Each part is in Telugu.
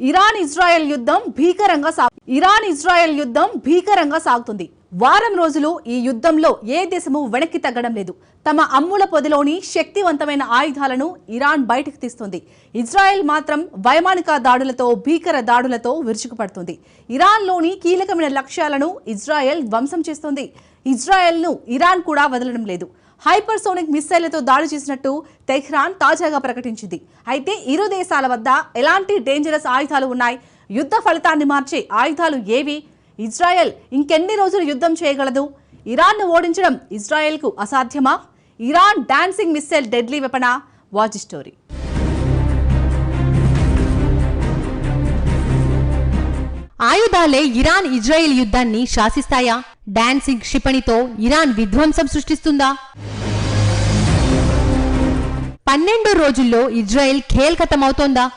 ఇరాన్ ఇజ్రాయెల్ యుద్ధం భీకరంగా సాగు ఇరాన్ ఇజ్రాయెల్ యుద్ధం భీకరంగా సాగుతుంది. వారం రోజులు ఈ యుద్ధంలో ఏ దేశము వెనక్కి తగ్గడం లేదు. తమ అమ్ముల పొదిలోని శక్తివంతమైన ఆయుధాలను ఇరాన్ బయటకు తీస్తుంది. ఇజ్రాయెల్ మాత్రం వైమానిక దాడులతో భీకర దాడులతో విరుచుకుపడుతుంది. ఇరాన్లోని కీలకమైన లక్ష్యాలను ఇజ్రాయెల్ ధ్వంసం చేస్తుంది. ఇజ్రాయెల్ను ఇరాన్ కూడా వదలడం లేదు. హైపర్సోనిక్ మిస్సైళ్ళతో దాడి చేసినట్టు తెహ్రాన్ తాజాగా ప్రకటించింది. అయితే ఇరు దేశాల వద్ద ఎలాంటి డేంజరస్ ఆయుధాలు ఉన్నాయి? యుద్ధ ఫలితాన్ని మార్చే ఆయుధాలు ఏవి? ఇజ్రాయెల్ ఇంకెన్ని రోజులు యుద్ధం చేయగలదు? ఇరాన్ను ఓడించడం ఇజ్రాయెల్కు అసాధ్యమా? Iran dancing missile deadly వెపనా? Watch story. ఆయుధాలే Iran Israel యుద్ధాన్ని శాసిస్తాయా? డాన్సింగ్ క్షిపణితో ఇరాన్ విధ్వంసం సృష్టిస్తుందా? పన్నెండు రోజుల్లో ఇజ్రాయెల్ ఖేల్కతమవుతోందా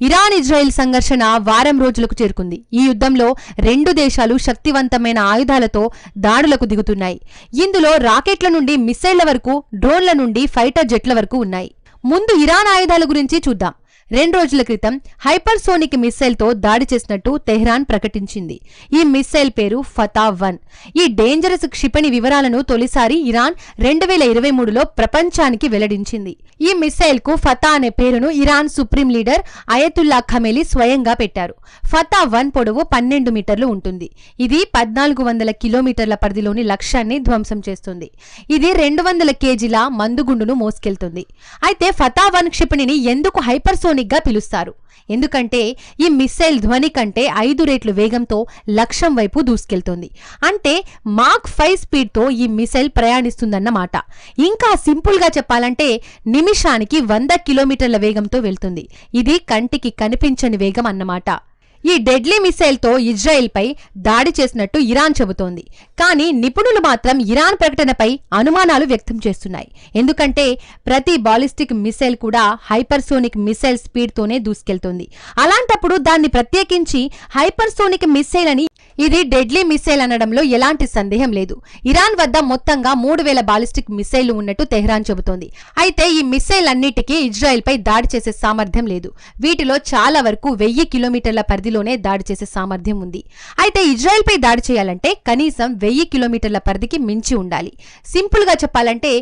ఇరాన్ ఇజ్రాయెల్ సంఘర్షణ వారం రోజులకు చేరుకుంది. ఈ యుద్ధంలో రెండు దేశాలు శక్తివంతమైన ఆయుధాలతో దాడులకు దిగుతున్నాయి. ఇందులో రాకెట్ల నుండి మిస్సైళ్ళ వరకు డ్రోన్ల నుండి ఫైటర్ జెట్ల వరకు ఉన్నాయి. ముందు ఇరాన్ ఆయుధాల గురించి చూద్దాం. రెండు రోజుల క్రితం హైపర్సోనిక్ మిస్సైల్తో దాడి చేసినట్టు తెహ్రాన్ ప్రకటించింది. ఈ మిస్సైల్ పేరు ఫతా వన్. ఈ డేంజరస్ క్షిపణి వివరాలను తొలిసారి ఇరాన్ రెండు వేల ఇరవై మూడులో ప్రపంచానికి వెల్లడించింది. ఈ మిస్సైల్కు ఫతా అనే పేరును Iran supreme leader Ayatollah Khamenei స్వయంగా పెట్టారు. ఫతా వన్ పొడవు పన్నెండు మీటర్లు ఉంటుంది. ఇది పద్నాలుగు వందల కిలోమీటర్ల పరిధిలోని లక్ష్యాన్ని ధ్వంసం చేస్తుంది. ఇది రెండు వందల కేజీల మందుగుండును మోసుకెళ్తుంది. అయితే ఫతా వన్ క్షిపణిని ఎందుకు హైపర్సోనిక్ గా పిలుస్తారు. ఎందుకంటే ఈ మిస్సైల్ ధ్వని కంటే ఐదు రెట్లు వేగంతో లక్ష్యం వైపు దూసుకెళ్తుంది. అంటే మాక్ ఫైవ్ స్పీడ్తో ఈ మిసైల్ ప్రయాణిస్తుందన్నమాట. ఇంకా సింపుల్గా చెప్పాలంటే నిమిషానికి వంద కిలోమీటర్ల వేగంతో వెళ్తుంది. ఇది కంటికి కనిపించని వేగం అన్నమాట. ఈ డెడ్లీ మిసైల్తో ఇజ్రాయెల్పై దాడి చేసినట్టు ఇరాన్ చెబుతోంది. కానీ నిపుణులు మాత్రం ఇరాన్ ప్రకటనపై అనుమానాలు వ్యక్తం చేస్తున్నాయి. ఎందుకంటే ప్రతి బాలిస్టిక్ మిసైల్ కూడా హైపర్సోనిక్ మిసైల్ స్పీడ్తోనే దూసుకెళ్తుంది. అలాంటప్పుడు దాన్ని ప్రత్యేకించి హైపర్సోనిక్ మిసైల్ అని ఇది డెడ్లీ మిసైల్ అనడంలో ఎలాంటి సందేహం లేదు. ఇరాన్ వద్ద మొత్తంగా మూడు వేల బాలిస్టిక్ మిసైళ్ళు ఉన్నట్టు తెహ్రాన్ చెబుతోంది. అయితే ఈ మిసైల్ అన్నిటికీ ఇజ్రాయెల్పై దాడి చేసే సామర్థ్యం లేదు. వీటిలో చాలా వరకు వెయ్యి కిలోమీటర్ల పరిధిలో పరిధిలోనే దాడి చేసే సామర్థ్యం ఉంది. అయితే ఇజ్రాయెల్పై దాడి చేయాలంటే కనీసం వెయ్యి కిలోమీటర్ల పరిధికి మించి ఉండాలి. సింపుల్గా చెప్పాలంటే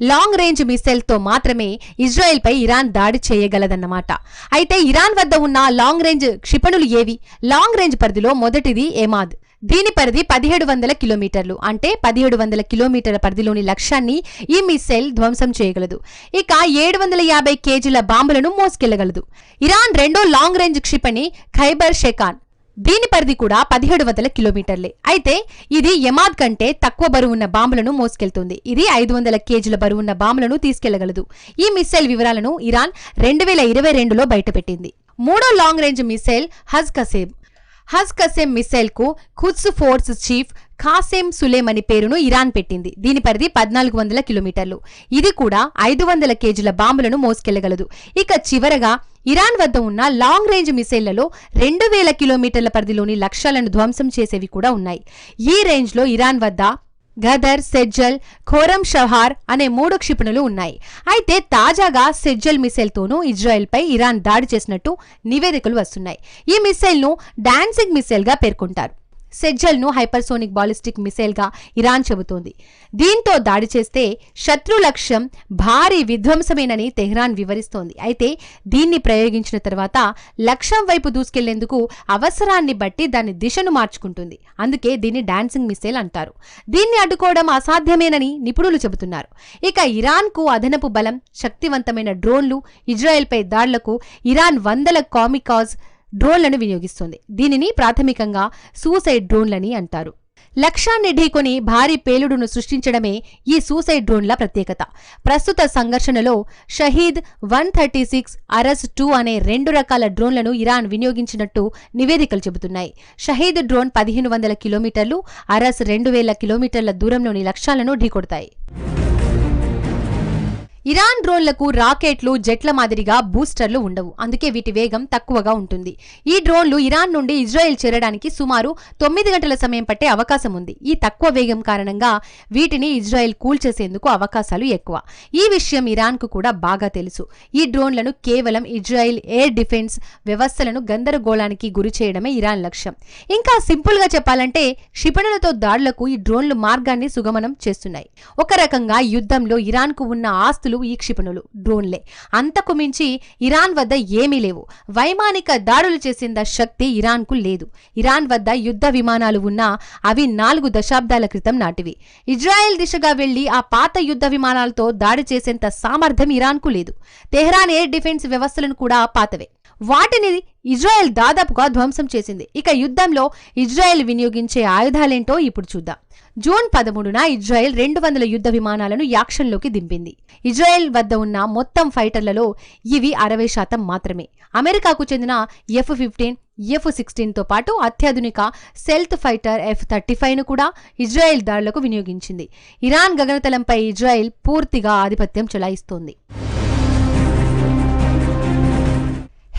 లాంగ్ రేంజ్ మిసైల్తో మాత్రమే ఇజ్రాయెల్పై ఇరాన్ దాడి చేయగలదన్నమాట. అయితే ఇరాన్ వద్ద ఉన్న లాంగ్ రేంజ్ క్షిపణులు ఏవి? లాంగ్ రేంజ్ పరిధిలో మొదటిది ఎమాద్ దీని పరిధి పదిహేడు వందల కిలోమీటర్లు. అంటే పదిహేడు వందల కిలోమీటర్ల పరిధిలోని లక్ష్యాన్ని ఈ మిసైల్ ధ్వంసం చేయగలదు. ఇక ఏడు వందల యాభై కేజీల బాంబులను మోసుకెళ్ళగలదు. ఇరాన్ రెండో లాంగ్ రేంజ్ క్షిపణి ఖైబర్ షెకాన్. దీని పరిధి కూడా పదిహేడు వందల కిలోమీటర్లే. అయితే ఇది యమాద్ కంటే తక్కువ బరువున్న బాంబులను మోసుకెళ్తుంది. ఇది ఐదు వందల కేజీల బరువున్న బాంబులను తీసుకెళ్ళగలదు. ఈ మిసైల్ వివరాలను ఇరాన్ రెండు వేల ఇరవై రెండులో బయటపెట్టింది. మూడో long range missile Haj Qasem. Haj Qasem మిసైల్కు Quds force chief Qasem Soleimani అనే పేరును ఇరాన్ పెట్టింది. దీని పరిధి పద్నాలుగు వందల కిలోమీటర్లు. ఇది కూడా ఐదు వందల కేజీల బాంబులను మోసుకెళ్ళగలదు. ఇక చివరగా ఇరాన్ వద్ద ఉన్న లాంగ్ రేంజ్ మిసైళ్ళలో రెండు వేల కిలోమీటర్ల పరిధిలోని లక్ష్యాలను ధ్వంసం చేసేవి కూడా ఉన్నాయి. ఈ రేంజ్లో ఇరాన్ వద్ద గదర్ సెజ్జల్ ఖోరం షహార్ అనే మూడు క్షిపణులు ఉన్నాయి. అయితే తాజాగా సెజ్జల్ మిసైల్తోనూ ఇజ్రాయెల్పై ఇరాన్ దాడి చేసినట్టు నివేదికలు వస్తున్నాయి. ఈ మిసైల్ను డాన్సింగ్ మిసైల్గా పేర్కొంటారు. సెజ్జల్ను హైపర్సోనిక్ బాలిస్టిక్ మిసైల్గా ఇరాన్ చెబుతోంది. దీంతో దాడి చేస్తే శత్రు లక్ష్యం భారీ విధ్వంసమేనని తెహ్రాన్ వివరిస్తోంది. అయితే దీన్ని ప్రయోగించిన తర్వాత లక్ష్యం వైపు దూసుకెళ్ళేందుకు అవసరాన్ని బట్టి దాని దిశను మార్చుకుంటుంది. అందుకే దీన్ని డాన్సింగ్ మిసైల్ అంటారు. దీన్ని అడ్డుకోవడం అసాధ్యమేనని నిపుణులు చెబుతున్నారు. ఇక ఇరాన్కు అదనపు బలం శక్తివంతమైన డ్రోన్లు ఇజ్రాయెల్పై దాడులకు ఇరాన్ వందల కామికాజ్ డ్రోన్లను వినియోగిస్తుంది. దీనిని ప్రాథమికంగా సూసైడ్ డ్రోన్లని అంటారు. లక్ష్యాన్ని ఢీకొని భారీ పేలుడును సృష్టించడమే ఈ సూసైడ్ డ్రోన్ల ప్రత్యేకత. ప్రస్తుత సంఘర్షణలో Shahed one thirty six Arash two అనే రెండు రకాల డ్రోన్లను ఇరాన్ వినియోగించినట్టు నివేదికలు చెబుతున్నాయి. షహీద్ డ్రోన్ పదిహేను వందల కిలోమీటర్లు అరస్ రెండు వేల కిలోమీటర్ల దూరంలోని లక్ష్యాలను ఢీకొడతాయి. ఇరాన్ డ్రోన్లకు రాకెట్లు జెట్ల మాదిరిగా బూస్టర్లు ఉండవు. అందుకే వీటి వేగం తక్కువగా ఉంటుంది. ఈ డ్రోన్లు ఇరాన్ నుండి ఇజ్రాయెల్ చేరడానికి సుమారు తొమ్మిది గంటల సమయం పట్టే అవకాశం ఉంది. ఈ తక్కువ వేగం కారణంగా వీటిని ఇజ్రాయెల్ కూల్చేసేందుకు అవకాశాలు ఎక్కువ. ఈ విషయం ఇరాన్కు కూడా బాగా తెలుసు. ఈ డ్రోన్లను కేవలం ఇజ్రాయెల్ ఎయిర్ డిఫెన్స్ వ్యవస్థలను గందరగోళానికి గురి చేయడమే ఇరాన్ లక్ష్యం. ఇంకా సింపుల్గా చెప్పాలంటే క్షిపణులతో దాడులకు ఈ డ్రోన్లు మార్గాన్ని సుగమనం చేస్తున్నాయి. ఒక రకంగా యుద్ధంలో ఇరాన్కు ఉన్న ఆస్తులు ఈ క్షిపణులు డ్రోన్లే. అంతకు మించి ఇరాన్ వద్ద ఏమీ లేవు. వైమానిక దాడులు చేసేంత శక్తి ఇరాన్కు లేదు. ఇరాన్ వద్ద యుద్ధ విమానాలు ఉన్నా అవి నాలుగు దశాబ్దాల క్రితం నాటివి. ఇజ్రాయెల్ దిశగా వెళ్ళి ఆ పాత యుద్ధ విమానాలతో దాడి చేసేంత సామర్థ్యం ఇరాన్కు లేదు. తెహ్రాన్ ఎయిర్ డిఫెన్స్ వ్యవస్థలను కూడా పాతవే. వాటిని ఇజ్రాయెల్ దాదాపుగా ధ్వంసం చేసింది. ఇక యుద్ధంలో ఇజ్రాయెల్ వినియోగించే ఆయుధాలేంటో ఇప్పుడు చూద్దాం. జూన్ పదమూడున ఇజ్రాయెల్ రెండు వందల యుద్ధ విమానాలను యాక్షన్లోకి దింపింది. ఇజ్రాయెల్ వద్ద ఉన్న మొత్తం ఫైటర్లలో ఇవి అరవై శాతం మాత్రమే. అమెరికాకు చెందిన ఎఫ్ ఫిఫ్టీన్ ఎఫ్ సిక్స్టీన్తో పాటు అత్యాధునిక సెల్త్ ఫైటర్ ఎఫ్ థర్టీ ఫైవ్ను కూడా ఇజ్రాయెల్ దాడులకు వినియోగించింది. ఇరాన్ గగనతలంపై ఇజ్రాయెల్ పూర్తిగా ఆధిపత్యం చెలాయిస్తోంది.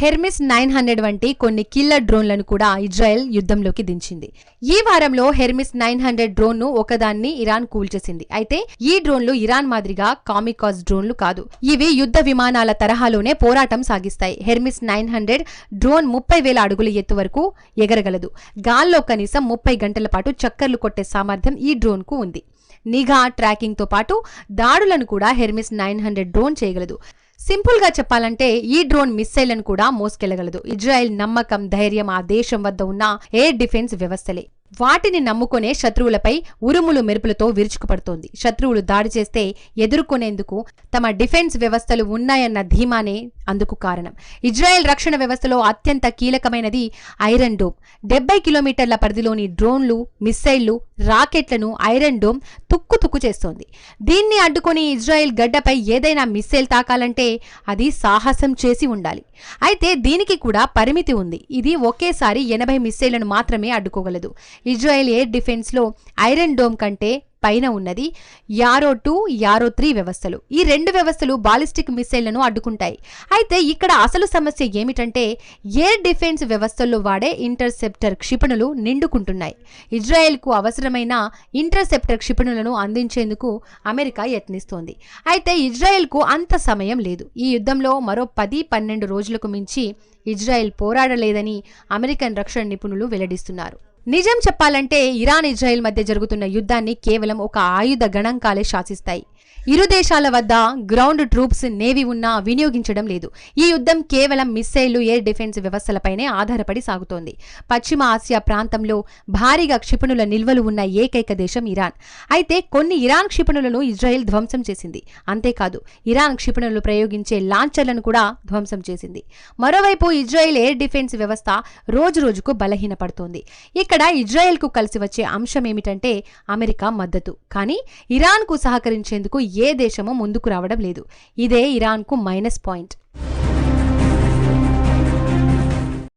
హెర్మిస్ నైన్ హండ్రెడ్ వంటి కొన్ని కిల్లర్ డ్రోన్లను కూడా ఇజ్రాయెల్ యుద్ధంలోకి దించింది. ఈ వారంలో హెర్మిస్ నైన్ హండ్రెడ్ డ్రోన్ను ఒకదాన్ని ఇరాన్ కూల్చేసింది. అయితే ఈ డ్రోన్లు ఇరాన్ మాదిరిగా కామికాజ్ డ్రోన్లు కాదు. ఇవి యుద్ధ విమానాల తరహాలోనే పోరాటం సాగిస్తాయి. హెర్మిస్ నైన్ హండ్రెడ్ డ్రోన్ ముప్పై వేల అడుగుల ఎత్తు వరకు ఎగరగలదు. గాల్లో కనీసం ముప్పై గంటల పాటు చక్కర్లు కొట్టే సామర్థ్యం ఈ డ్రోన్కు ఉంది. నిఘా ట్రాకింగ్తో పాటు దాడులను కూడా హెర్మిస్ నైన్ హండ్రెడ్ డ్రోన్ చేయగలదు. సింపుల్గా చెప్పాలంటే ఈ డ్రోన్ మిస్సైళ్ళను కూడా మోసుకెళ్ళగలదు. ఇజ్రాయెల్ నమ్మకం ధైర్యం ఆ దేశం వద్ద ఉన్న ఎయిర్ డిఫెన్స్ వ్యవస్థలే. వాటిని నమ్ముకునే శత్రువులపై ఉరుములు మెరుపులతో విరుచుకుపడుతోంది. శత్రువులు దాడి చేస్తే ఎదుర్కొనేందుకు తమ డిఫెన్స్ వ్యవస్థలు ఉన్నాయన్న ధీమానే అందుకు కారణం. ఇజ్రాయెల్ రక్షణ వ్యవస్థలో అత్యంత కీలకమైనది ఐరన్ డోమ్. డెబ్బై కిలోమీటర్ల పరిధిలోని డ్రోన్లు మిస్సైళ్ళు రాకెట్లను ఐరన్ డోమ్ తుక్కు తుక్కు చేస్తోంది. దీన్ని అడ్డుకొని ఇజ్రాయెల్ గడ్డపై ఏదైనా మిస్సైల్ తాకాలంటే అది సాహసం చేసి ఉండాలి. అయితే దీనికి కూడా పరిమితి ఉంది. ఇది ఒకేసారి ఎనభై మిస్సైళ్ళను మాత్రమే అడ్డుకోగలదు. ఇజ్రాయెల్ ఎయిర్ డిఫెన్స్లో ఐరన్ డోమ్ కంటే పైన ఉన్నది. యారో టూ యారో త్రీ వ్యవస్థలు. ఈ రెండు వ్యవస్థలు బాలిస్టిక్ మిసైళ్ళను అడ్డుకుంటాయి. అయితే ఇక్కడ అసలు సమస్య ఏమిటంటే ఎయిర్ డిఫెన్స్ వ్యవస్థల్లో వాడే ఇంటర్సెప్టర్ క్షిపణులు నిండుకుంటున్నాయి. ఇజ్రాయెల్కు అవసరమైన ఇంటర్సెప్టర్ క్షిపణులను అందించేందుకు అమెరికా యత్నిస్తోంది. అయితే ఇజ్రాయెల్కు అంత సమయం లేదు. ఈ యుద్ధంలో మరో పది పన్నెండు రోజులకు మించి ఇజ్రాయెల్ పోరాడలేదని అమెరికన్ రక్షణ నిపుణులు వెల్లడిస్తున్నారు. నిజం చెప్పాలంటే ఇరాన్ ఇజ్రాయెల్ మధ్య జరుగుతున్న యుద్ధాన్ని కేవలం ఒక ఆయుధ గణాంకాలే శాసిస్తాయి. ఇరు దేశాల వద్ద గ్రౌండ్ ట్రూప్స్ నేవీ ఉన్నా వినియోగించడం లేదు. ఈ యుద్ధం కేవలం మిస్సైళ్ళు ఎయిర్ డిఫెన్స్ వ్యవస్థలపైనే ఆధారపడి సాగుతోంది. పశ్చిమ ఆసియా ప్రాంతంలో భారీగా క్షిపణుల నిల్వలు ఉన్న ఏకైక దేశం ఇరాన్. అయితే కొన్ని ఇరాన్ క్షిపణులను ఇజ్రాయెల్ ధ్వంసం చేసింది. అంతేకాదు ఇరాన్ క్షిపణులు ప్రయోగించే లాంచర్లను కూడా ధ్వంసం చేసింది. మరోవైపు ఇజ్రాయెల్ ఎయిర్ డిఫెన్స్ వ్యవస్థ రోజు రోజుకు బలహీనపడుతోంది. ఇక్కడ ఇజ్రాయెల్కు కలిసి వచ్చే అంశం ఏమిటంటే అమెరికా మద్దతు. కానీ ఇరాన్కు సహకరించేందుకు ఏ దేశమో ముందుకు రావడం లేదు. ఇదే ఇరాన్కు మైనస్ పాయింట్.